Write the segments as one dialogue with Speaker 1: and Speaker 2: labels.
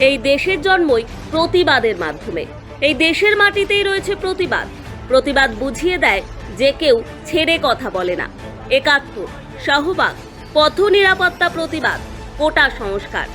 Speaker 1: এই দেশের জন্মই প্রতিবাদের মাধ্যমে। এই দেশের মাটিতেই রয়েছে প্রতিবাদ। প্রতিবাদ বুঝিয়ে দেয় যে কেউ ছেড়ে কথা বলে না। একাত্তর, শাহবাগ, পথ নিরাপত্তা প্রতিবাদ, কোটা সংস্কার।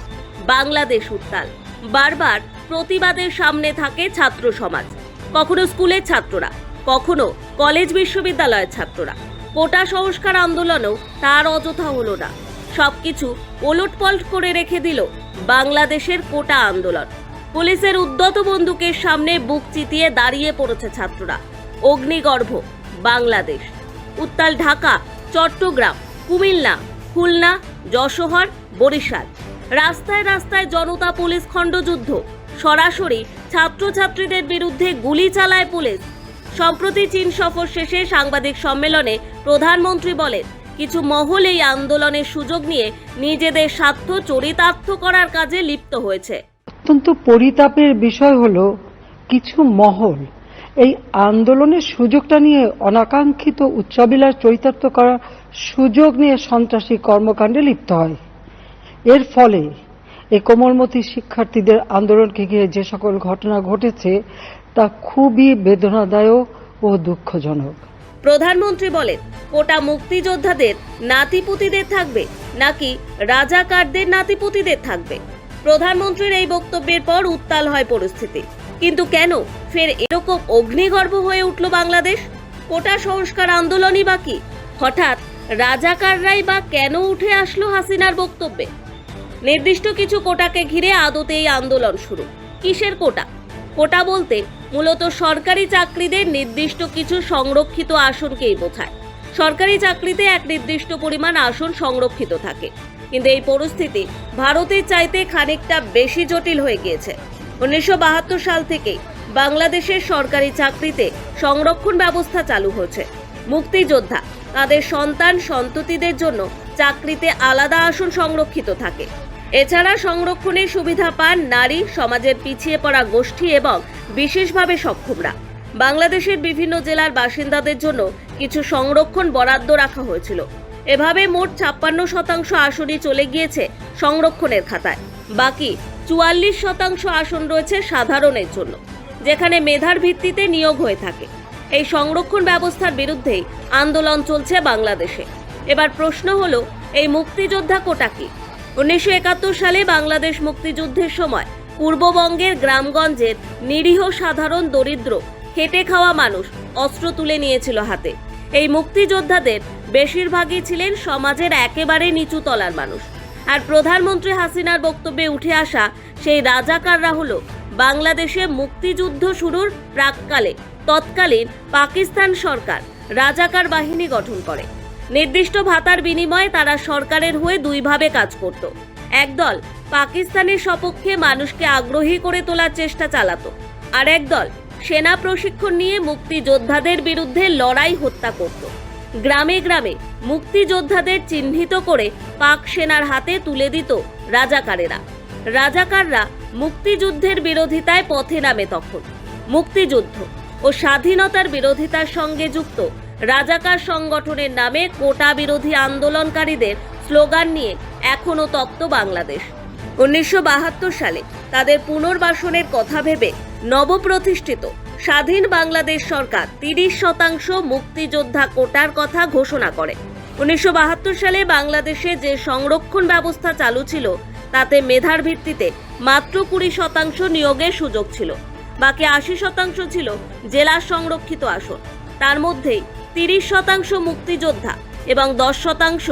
Speaker 1: বাংলাদেশ উত্তাল। বারবার প্রতিবাদের সামনে থাকে ছাত্র সমাজ। কখনো স্কুলের ছাত্ররা, কখনো কলেজ বিশ্ববিদ্যালয়ের ছাত্ররা। কোটা সংস্কার আন্দোলনও তার অযথা হলো না। সবকিছু ওলটপল্ট করে রেখে দিল বাংলাদেশের কোটা আন্দোলন। পুলিশের উদ্যত বন্দুকের সামনে বুক চিতিয়ে দাঁড়িয়ে পড়েছে ছাত্ররা। অগ্নিগর্ভ, বাংলাদেশ। উত্তাল ঢাকা, চট্টগ্রাম, কুমিল্লা, খুলনা, যশোহর, বরিশাল। রাস্তায় রাস্তায় জনতা পুলিশ খণ্ডযুদ্ধ। সরাসরি ছাত্রছাত্রীদের বিরুদ্ধে গুলি চালায় পুলিশ। সম্প্রতি চীন সফর শেষে সাংবাদিক সম্মেলনে প্রধানমন্ত্রী বলেন কিছু মহল এই আন্দোলনের সুযোগ নিয়ে নিজেদের স্বার্থ চরিতার্থ করার কাজে লিপ্ত হয়েছে।
Speaker 2: অত্যন্ত পরিতাপের বিষয় হলো কিছু মহল এই আন্দোলনের সুযোগটা নিয়ে অনাকাঙ্ক্ষিত উচ্চাবিলাস চরিতার্থ করার সুযোগ নিয়ে সন্ত্রাসী কর্মকাণ্ডে লিপ্ত হয়। এর ফলে এই কোমলমতি শিক্ষার্থীদের আন্দোলনকে ঘিরে যে সকল ঘটনা ঘটেছে তা খুবই বেদনাদায়ক ও দুঃখজনক।
Speaker 1: প্রধানমন্ত্রী বলেন কোটা মুক্তিযোদ্ধাদের নাতিপুতিদের থাকবে নাকি রাজাকারদের নাতিপুতিদের থাকবে? প্রধানমন্ত্রীর এই বক্তব্যের পর উত্তাল হয় পরিস্থিতি। কিন্তু কেন ফের এরকম অগ্নিগর্ভ হয়ে উঠল বাংলাদেশ? কোটা সংস্কার আন্দোলনই বা কি? হঠাৎ রাজাকাররাই বা কেন উঠে আসলো হাসিনার বক্তব্যে? নির্দিষ্ট কিছু কোটাকে ঘিরে আদতে এই আন্দোলন শুরু। কিসের কোটা? কোটা বলতে মূলত সরকারি চাকরিদের নির্দিষ্ট কিছু সংরক্ষিত আসনকেই বোঝায়। সরকারি চাকরিতে এক নির্দিষ্ট পরিমাণ আসন সংরক্ষিত থাকে। কিন্তু এই পরিস্থিতি ভারতের চাইতে খানিকটা বেশি জটিল হয়ে গিয়েছে। উনিশশো বাহাত্তর সাল থেকেই বাংলাদেশের সরকারি চাকরিতে সংরক্ষণ ব্যবস্থা চালু হয়েছে। মুক্তিযোদ্ধা তাদের সন্তান সন্ততিদের জন্য চাকরিতে আলাদা আসন সংরক্ষিত থাকে। এছাড়া সংরক্ষণের সুবিধা পান নারী, সমাজের পিছিয়ে পড়া গোষ্ঠী এবং বিশেষভাবে সক্ষমরা। বাংলাদেশের বিভিন্ন জেলার বাসিন্দাদের জন্য কিছু সংরক্ষণ বরাদ্দ রাখা হয়েছিল। এভাবে মোট ছাপ্পান্ন শতাংশ আসনই চলে গিয়েছে সংরক্ষণের খাতায়। বাকি চুয়াল্লিশ শতাংশ আসন রয়েছে সাধারণের জন্য, যেখানে মেধার ভিত্তিতে নিয়োগ হয়ে থাকে। এই সংরক্ষণ ব্যবস্থার বিরুদ্ধেই আন্দোলন চলছে বাংলাদেশে। এবার প্রশ্ন হলো, এই মুক্তিযোদ্ধা কোটা কি? উনিশশো একাত্তর সালে বাংলাদেশ মুক্তিযুদ্ধের সময় পূর্ববঙ্গের গ্রামগঞ্জের নিরীহ সাধারণ দরিদ্র, খেটে খাওয়া মানুষ অস্ত্র তুলে নিয়েছিল হাতে। এই মুক্তিযোদ্ধাদের বেশিরভাগই ছিলেন সমাজের একেবারে নিচু তলার মানুষ। আর প্রধানমন্ত্রী হাসিনার বক্তব্যে উঠে আসা সেই রাজাকাররা হলো বাংলাদেশে মুক্তিযুদ্ধ শুরুর প্রাককালে তৎকালীন পাকিস্তান সরকার রাজাকার বাহিনী গঠন করে। নির্দিষ্ট ভাতার বিনিময়ে তারা সরকারের হয়ে দুইভাবে কাজ করত। একদল পাকিস্তানের সপক্ষে মানুষকে আগ্রহী করে তোলার চেষ্টা চালাতো, আর একদল সেনা প্রশিক্ষণ নিয়ে মুক্তিযোদ্ধাদের বিরুদ্ধে লড়াই হত্যা করত। গ্রামে গ্রামে মুক্তিযোদ্ধাদের চিহ্নিত করে পাক সেনার হাতে তুলে দিত রাজাকারেরা। রাজাকাররা মুক্তিযুদ্ধের বিরোধিতায় পথে নামে তখন। মুক্তিযুদ্ধ ও স্বাধীনতার বিরোধিতার সঙ্গে যুক্ত রাজাকার সংগঠনের নামে কোটা বিরোধী আন্দোলনকারীদের স্লোগান নিয়ে এখনও তপ্ত বাংলাদেশ। উনিশশো বাহাত্তর সালে তাদের পুনর্বাসনের কথা ভেবে নবপ্রতিষ্ঠিত। স্বাধীন বাংলাদেশ সরকার তিরিশ শতাংশ মুক্তিযোদ্ধা কোটার কথা ঘোষণা করে। উনিশশো বাহাত্তর সালে বাংলাদেশে যে সংরক্ষণ ব্যবস্থা চালু ছিল, তাতে মেধার ভিত্তিতে মাত্র কুড়ি শতাংশ নিয়োগের সুযোগ ছিল। বাকি আশি শতাংশ ছিল জেলার সংরক্ষিত আসন। তার মধ্যেই তিরিশ শতাংশ মুক্তিযোদ্ধা এবং দশ শতাংশ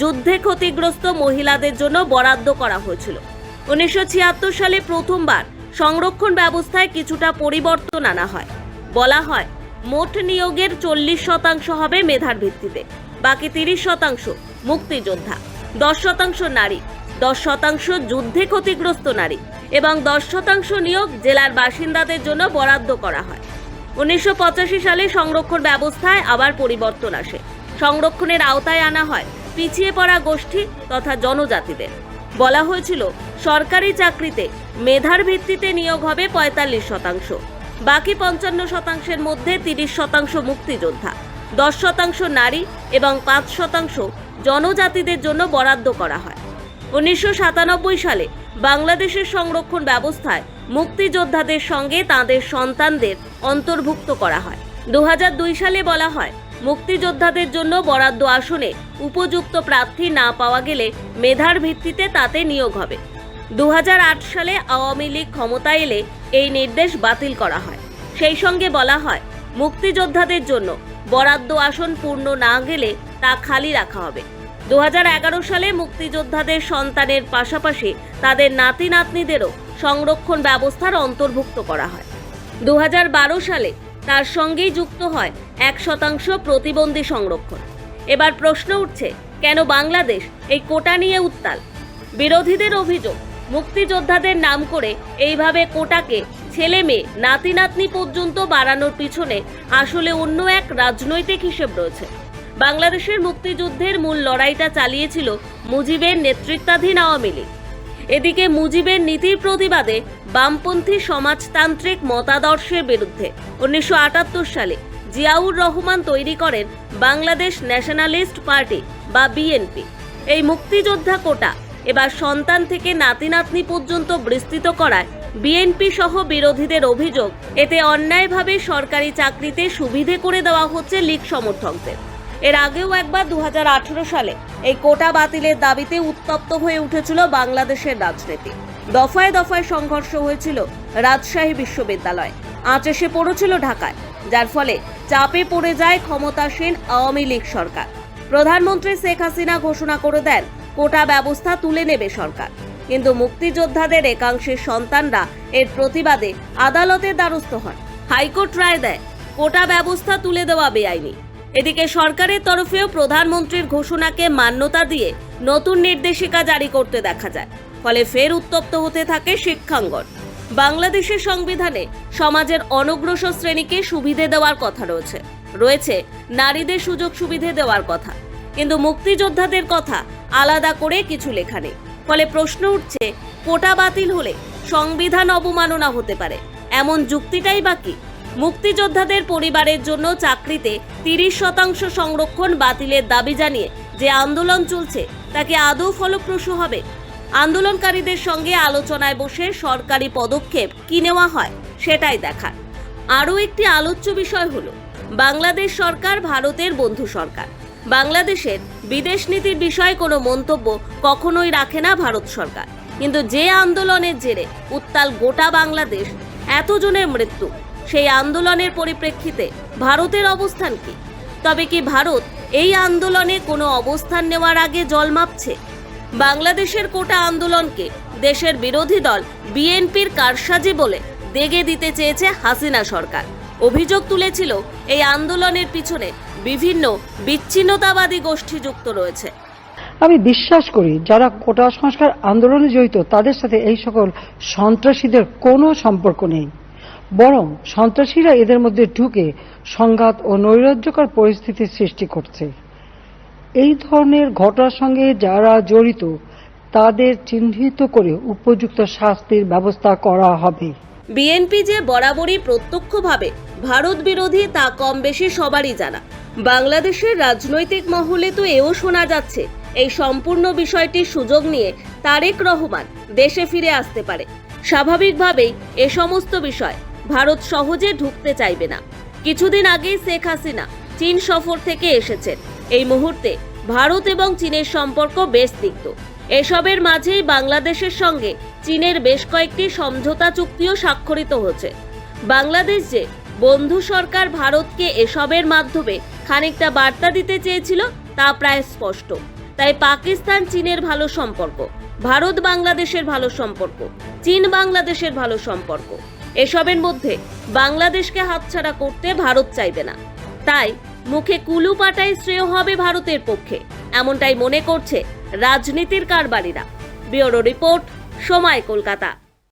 Speaker 1: যুদ্ধে ক্ষতিগ্রস্ত মহিলাদের জন্য বরাদ্দ করা হয়েছিল। উনিশশো ছিয়াত্তর সালে প্রথমবার সংরক্ষণ ব্যবস্থায় কিছুটা পরিবর্তন আনা হয়। বলা হয়, মোট নিয়োগের চল্লিশ শতাংশ হবে মেধার ভিত্তিতে, বাকি তিরিশ শতাংশ মুক্তিযোদ্ধা, দশ শতাংশ নারী, দশ শতাংশ যুদ্ধে ক্ষতিগ্রস্ত নারী এবং দশ শতাংশ নিয়োগ জেলার বাসিন্দাদের জন্য বরাদ্দ করা হয়। উনিশশো পঁচাশি সালে সংরক্ষণ ব্যবস্থায় আবার পরিবর্তন আসে। সংরক্ষণের আওতায় আনা হয়, পিছিয়ে পড়া গোষ্ঠী তথা জনজাতিদের। বলা হয়েছিল, সরকারি চাকরিতে মেধার ভিত্তিতে নিয়োগ হবে পঁয়তাল্লিশ শতাংশ, বাকি পঞ্চান্ন শতাংশের মধ্যে তিরিশ শতাংশ মুক্তিযোদ্ধা, দশ শতাংশ নারী এবং পাঁচ শতাংশ জনজাতিদের জন্য বরাদ্দ করা হয়। উনিশশো সাতানব্বই সালে বাংলাদেশের সংরক্ষণ ব্যবস্থায় মুক্তিযোদ্ধাদের সঙ্গে তাদের সন্তানদের অন্তর্ভুক্ত করা হয়। দু হাজার দুই সালে বলা হয় মুক্তিযোদ্ধাদের জন্য বরাদ্দ আসনে উপযুক্ত প্রার্থী না পাওয়া গেলে মেধার ভিত্তিতে তাতে নিয়োগ হবে। দু হাজার আট সালে আওয়ামী লীগ ক্ষমতায় এলে এই নির্দেশ বাতিল করা হয়। সেই সঙ্গে বলা হয়, মুক্তিযোদ্ধাদের জন্য বরাদ্দ আসন পূর্ণ না গেলে তা খালি রাখা হবে। দু হাজার এগারো সালে মুক্তিযোদ্ধাদের সন্তানের পাশাপাশি তাদের নাতি নাতনিদেরও সংরক্ষণ ব্যবস্থার অন্তর্ভুক্ত করা হয়। দু হাজার বারো সালে তার সঙ্গেই যুক্ত হয় এক শতাংশ প্রতিবন্ধী সংরক্ষণ। এবার প্রশ্ন উঠছে, কেন বাংলাদেশ এই কোটা নিয়ে উত্তাল? বিরোধীদের অভিযোগ, মুক্তিযোদ্ধাদের নাম করে এইভাবে কোটাকে ছেলে মেয়ে, নাতি নাতনি পর্যন্ত বাড়ানোর পিছনে আসলে অন্য এক রাজনৈতিক হিসেব রয়েছে। বাংলাদেশের মুক্তিযুদ্ধের মূল লড়াইটা চালিয়েছিল মুজিবের নেতৃত্বাধীন আওয়ামী লীগ। এদিকে মুজিবের নীতির প্রতিবাদে বামপন্থী সমাজতান্ত্রিক মতাদর্শের বিরুদ্ধে উনিশশো আটাত্তর সালে জিয়াউর রহমান তৈরি করেন বাংলাদেশ ন্যাশনালিস্ট পার্টি বা বিএনপি। এই মুক্তিযোদ্ধা কোটা এবার সন্তান থেকে নাতি নাতনি পর্যন্ত বিস্তৃত করায় বিএনপি সহ বিরোধীদের অভিযোগ, এতে অন্যায়ভাবে সরকারি চাকরিতে সুবিধে করে দেওয়া হচ্ছে লীগ সমর্থকদের। এর আগেও একবার দু হাজার আঠারো সালে এই কোটা বাতিলের দাবিতে উত্তপ্ত হয়ে উঠেছিল বাংলাদেশের রাজনীতি। দফায় দফায় সংঘর্ষ হয়েছিল রাজশাহী বিশ্ববিদ্যালয়। আঁচ পড়েছিল ঢাকায়, যার ফলে চাপে পড়ে যায় ক্ষমতাসীন আওয়ামী লীগ সরকার। প্রধানমন্ত্রী শেখ হাসিনা ঘোষণা করে দেন, কোটা ব্যবস্থা তুলে নেবে সরকার। কিন্তু মুক্তিযোদ্ধাদের একাংশের সন্তানরা এর প্রতিবাদে আদালতের দ্বারস্থ হন। হাইকোর্ট রায় দেয়, কোটা ব্যবস্থা তুলে দেওয়া বেআইনি। এদিকে সরকারের তরফেও প্রধানমন্ত্রীর ঘোষণাকে মান্যতা দিয়ে নতুন নির্দেশিকা জারি করতে দেখা যায়। ফলে ফের উত্তপ্ত হতে থাকে শিক্ষাঙ্গন। বাংলাদেশের সংবিধানে সমাজের অনগ্রসর শ্রেণীকে সুবিধে দেওয়ার কথা রয়েছে। রয়েছে নারীদের সুযোগ সুবিধে দেওয়ার কথা। কিন্তু মুক্তিযোদ্ধাদের কথা আলাদা করে কিছু লেখা নেই। ফলে প্রশ্ন উঠছে, কোটা বাতিল হলে সংবিধান অবমাননা হতে পারে। এমন যুক্তিটাই বাকি মুক্তিযোদ্ধাদের পরিবারের জন্য চাকরিতে তিরিশ শতাংশ সংরক্ষণ বাতিলের দাবি জানিয়ে যে আন্দোলন চলছে, তাকে আদৌ ফলপ্রসূ হবে। আন্দোলনকারীদের সঙ্গে আলোচনায় বসে সরকারি পদক্ষেপ কি নেওয়া হয়, সেটাই দেখার। আরও একটি আলোচ্য বিষয় হল, বাংলাদেশ সরকার ভারতের বন্ধু সরকার। বাংলাদেশের বিদেশ নীতির বিষয়ে কোনো মন্তব্য কখনোই রাখে না ভারত সরকার। কিন্তু যে আন্দোলনের জেরে উত্তাল গোটা বাংলাদেশ, এতজনের মৃত্যু। সেই আন্দোলনের পরিপ্রেক্ষিতে ভারতের অবস্থান কি? তবে কি ভারত এই আন্দোলনে কোনো অবস্থান নেওয়ার আগে জল মাপছে? বাংলাদেশের কোটা আন্দোলনকে দেশের বিরোধী দল বিএনপির কারসাজি বলে দেগে দিতে চেয়েছে হাসিনা সরকার। অভিযোগ তুলেছিল এই আন্দোলনের পিছনে বিভিন্ন বিচ্ছিন্নতাবাদী গোষ্ঠী যুক্ত রয়েছে।
Speaker 2: আমি বিশ্বাস করি, যারা কোটা সংস্কার আন্দোলনে জড়িত, তাদের সাথে এই সকল সন্ত্রাসীদের কোনো সম্পর্ক নেই। বরং সন্ত্রাসীরা এদের মধ্যে ঢুকে সংঘাত ও নৈরাজ্যকর পরিস্থিতির সৃষ্টি করছে। এই ধরনের ঘটনার সঙ্গে যারা জড়িত, তাদের চিহ্নিত করে উপযুক্ত শাস্তির ব্যবস্থা করা হবে।
Speaker 1: বিএনপি যে বরাবরই প্রত্যক্ষভাবে ভারত বিরোধী তা কম বেশি সবারই জানা। বাংলাদেশের রাজনৈতিক মহলে তো এও শোনা যাচ্ছে, এই সম্পূর্ণ বিষয়টির সুযোগ নিয়ে তারেক রহমান দেশে ফিরে আসতে পারে। স্বাভাবিকভাবেই এ সমস্ত বিষয় ভারত সহজে ঢুকতে চাইবে না। কিছুদিন আগেই শেখ হাসিনা চীন সফর থেকে এসেছেন। এই মুহূর্তে ভারত এবং চীনের সম্পর্ক বেশ তিক্ত। এসবের মাঝেই বাংলাদেশের সঙ্গে চীনের বেশ কয়েকটি সমঝোতা চুক্তিও স্বাক্ষরিত হচ্ছে বাংলাদেশ যে বন্ধু সরকার ভারতকে এসবের মাধ্যমে খানিকটা বার্তা দিতে চেয়েছিল, তা প্রায় স্পষ্ট। তাই পাকিস্তান চীনের ভালো সম্পর্ক, ভারত বাংলাদেশের ভালো সম্পর্ক, চীন বাংলাদেশের ভালো সম্পর্ক। এসবের মধ্যে বাংলাদেশকে হাতছাড়া করতে ভারত চাইবে না। তাই মুখে কুলু পাটাই শ্রেয় হবে ভারতের পক্ষে, এমনটাই মনে করছে রাজনীতির কারবারিরা। ব্যুরো রিপোর্ট, সময় কলকাতা।